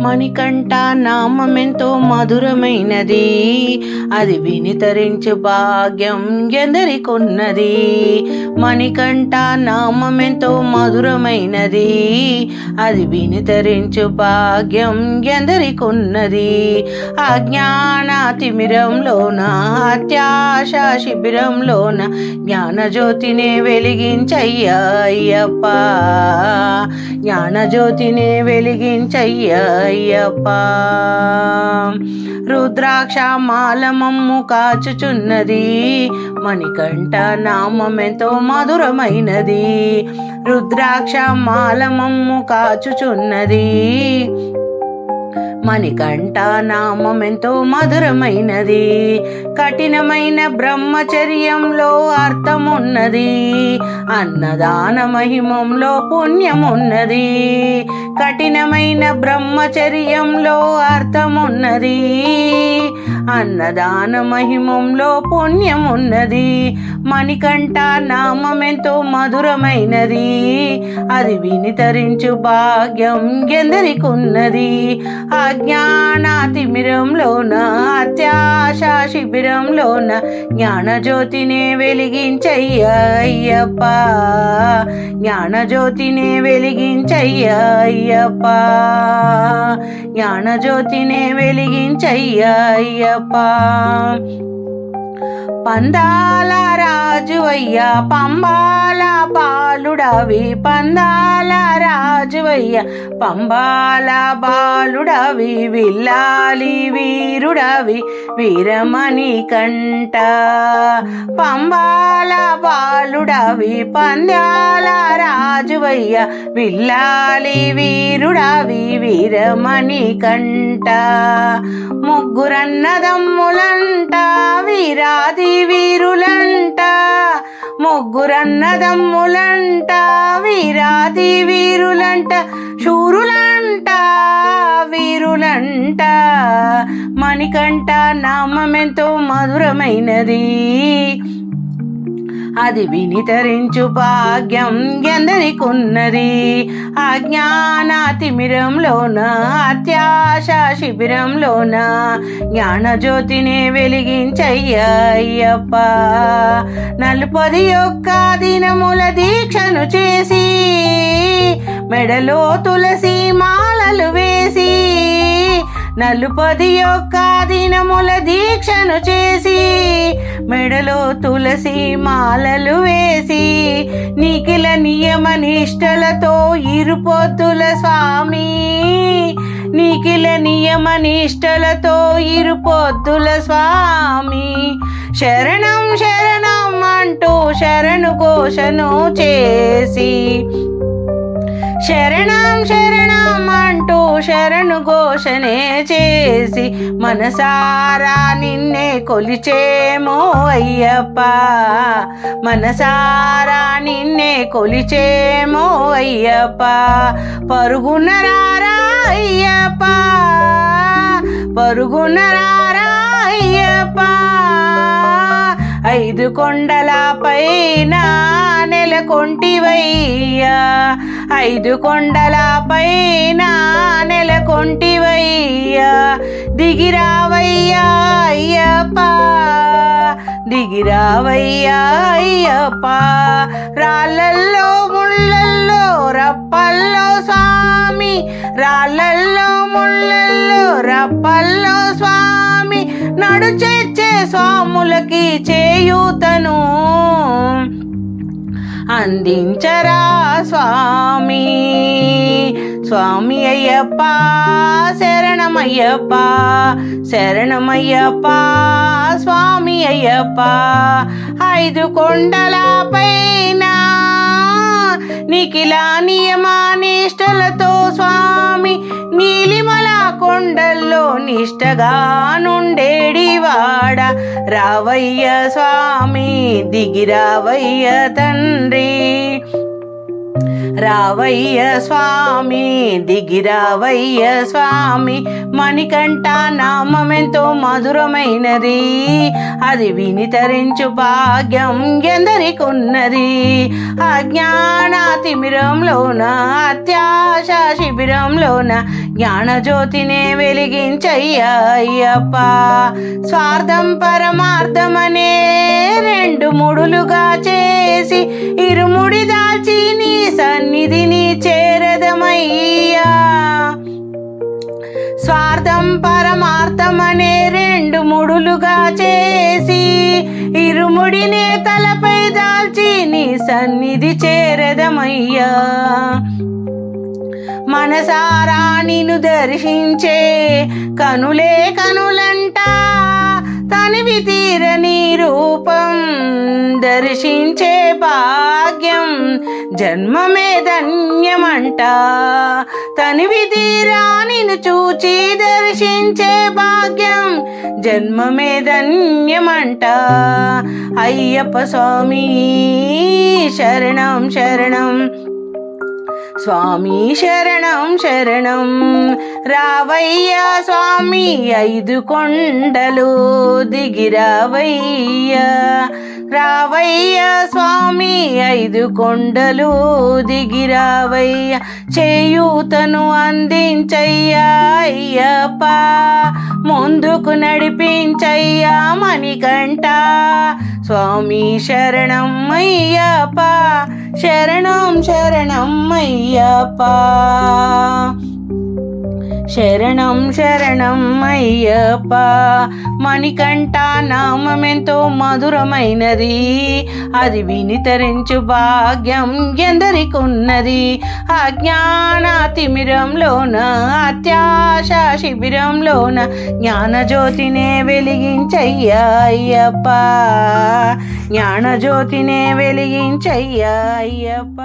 మణికంఠ నామమెంతో మధురమైనది. అది వినితరించు భాగ్యం ఎందరికొన్నది. మణికంఠ నామమెంతో మధురమైనది. అది వినితరించు భాగ్యం ఎందరికొన్నది. అజ్ఞాన తిమిరంలోన అత్యాశ శిబిరంలోన జ్ఞానజ్యోతినే వెలిగించయ్యప్ప జ్ఞానజ్యోతిని జ్ఞానజ్యోతినే వెలిగించయ్యా అయ్యప్ప. రుద్రాక్ష మాలమమ్ము కాచుచున్నది. మణికంఠ నామమెంతో మధురమైనది. రుద్రాక్ష మాలమమ్ము కాచుచున్నది. మణికంఠ నామమెంతో మధురమైనది. కఠినమైన బ్రహ్మచర్యంలో అర్థమున్నది. అన్నదాన మహిమంలో పుణ్యమున్నది. కఠినమైన బ్రహ్మచర్యంలో అర్థమున్నది. అన్నదాన మహిమంలో పుణ్యమున్నది. మణికంఠ నామమెంతో మధురమైనది. అది వినితరించు భాగ్యం ఎందరికున్నది. అజ్ఞానాతిమిరంలోన శిబిరంలోన జ్ఞానజ్యోతినే వెలిగించయ్యా అయ్యప్ప. జ్ఞానజ్యోతినే వెలిగించయ్యా అయ్యప్ప. జ్ఞానజ్యోతినే వెలిగించయ్యా అయ్యప్ప. పందాల రాజువయ్య పంబాల బాలుడవి. పందాల రాజువయ్య పంబాల బాలుడవి. విల్లాలి వీరుడవి వీరమణి కంట. పంబాల బాలుడవి పందాల రాజువయ్య విల్లాలి వీరుడవి వీరమణి కంట. ముగ్గురన్నదమ్ములంట వీరాది వీరులంట ముగ్గురన్నదమ్ములంట వీరాది వీరులంట శూరులంట వీరులంట. మణికంఠ నామమెంతో మధురమైనది. అది వినితరించు భాగ్యం ఎందరికున్నది? అజ్ఞాన తిమిరంలోన అత్యాశ శిబిరంలోన జ్ఞానజ్యోతిని వెలిగించయ్యప్ప నలుపది యొక్క దినముల దీక్షను చేసి మెడలో తులసి మాలలు వేసి నలుపది యొక్క దినముల దీక్షను చేసి మెడలో తులసి మాలలు వేసి నిఖిల నియమ నిష్టలతో ఇరుపొద్దుల స్వామి. నిఖిల నియమ నిష్టలతో ఇరుపొద్దుల స్వామి. శరణం శరణం అంటూ శరణు ఘోషను చేసి శరణం శరణం అంటూ శరణు ఘోషణే చేసి మనసారా నిన్నే కొలిచేమో అయ్యప్ప. మనసారా నిన్నే కొలిచేమో అయ్యప్ప. పరుగున రారా అయ్యప్ప. పరుగున రారా అయ్యప్ప. ఐదు కొండల పైన నెలకొంటివయ్యా. ఐదు కొండల పైన నెలకొంటివయ్యా. దిగిరావయ్యా అయ్యప్ప. దిగిరావయ్యా అయ్యప్ప. రాళ్ళల్లో ముళ్ళల్లో రప్పల్లో స్వామి. రాళ్ళల్లో ముళ్ళల్లో రప్పల్లో స్వామి. నడుచేచ్చే స్వాములకి చేయూతను. అందించరా స్వామి. స్వామి అయ్యప్ప శరణమయ్యప్ప శరణమయ్యప్ప స్వామి అయ్యప్ప. ఐదు కొండల పైన నిఖిలా నియమానిష్టలతో స్వామి నీలిమల కొండల్లో నిష్టగా నుండేడివాడ రావయ్య స్వామి దిగి రావయ్య తండ్రి. రావయ్య స్వామి దిగి రావయ్య స్వామి మణికంఠ నామమెంతో మధురమైనది. అది వినితరించు భాగ్యం ఎందరికున్నది. అజ్ఞాన తిమిరంలోన అత్యాశ శిబిరంలోన జ్ఞానజ్యోతినే వెలిగించయ్యా అయ్యప్ప. స్వార్థం పరమార్థమనే రెండు ముడులుగా చేసి ఇరుముడిదా దాల్చి నీ సన్నిధిని చేరదమయ్యా. స్వార్థం పరమార్థమనే రెండు ముడులుగా చేసి ఇరుముడినే తలపై దాల్చి నీ సన్నిధి చేరదమయ్యా. మనసారా నిన్ను దర్శించే కనులే కనులంట. తనివి తీరని రూపం దర్శించే పా జన్మమే ధన్యమంట. తనివి తీరా నిన్ను చూచి దర్శించే భాగ్యం జన్మమే ధన్యమంట. అయ్యప్ప స్వామి శరణం శరణం. స్వామి శరణం శరణం. రావయ్యా స్వామి ఐదు కొండలు దిగిరావయ్యా రావయ్య స్వామి ఐదు కొండలు దిగిరావయ్యా చేయూతను అందించయ్యా అయ్యప్ప. ముందుకు నడిపించయ్యా మణికంట స్వామి శరణం అయ్యప్ప శరణం శరణం అయ్యప్ప. శరణం శరణం అయ్యప్ప. మణికంఠ నామెంతో మధురమైనది. అది విని తరించు భాగ్యం ఎందరికున్నది. అజ్ఞాన తిమిరంలోన అత్యాశ శిబిరంలోన జ్ఞానజ్యోతినే వెలిగించయ్యా అయ్యప్ప. జ్ఞానజ్యోతినే వెలిగించయ్యా అయ్యప్ప.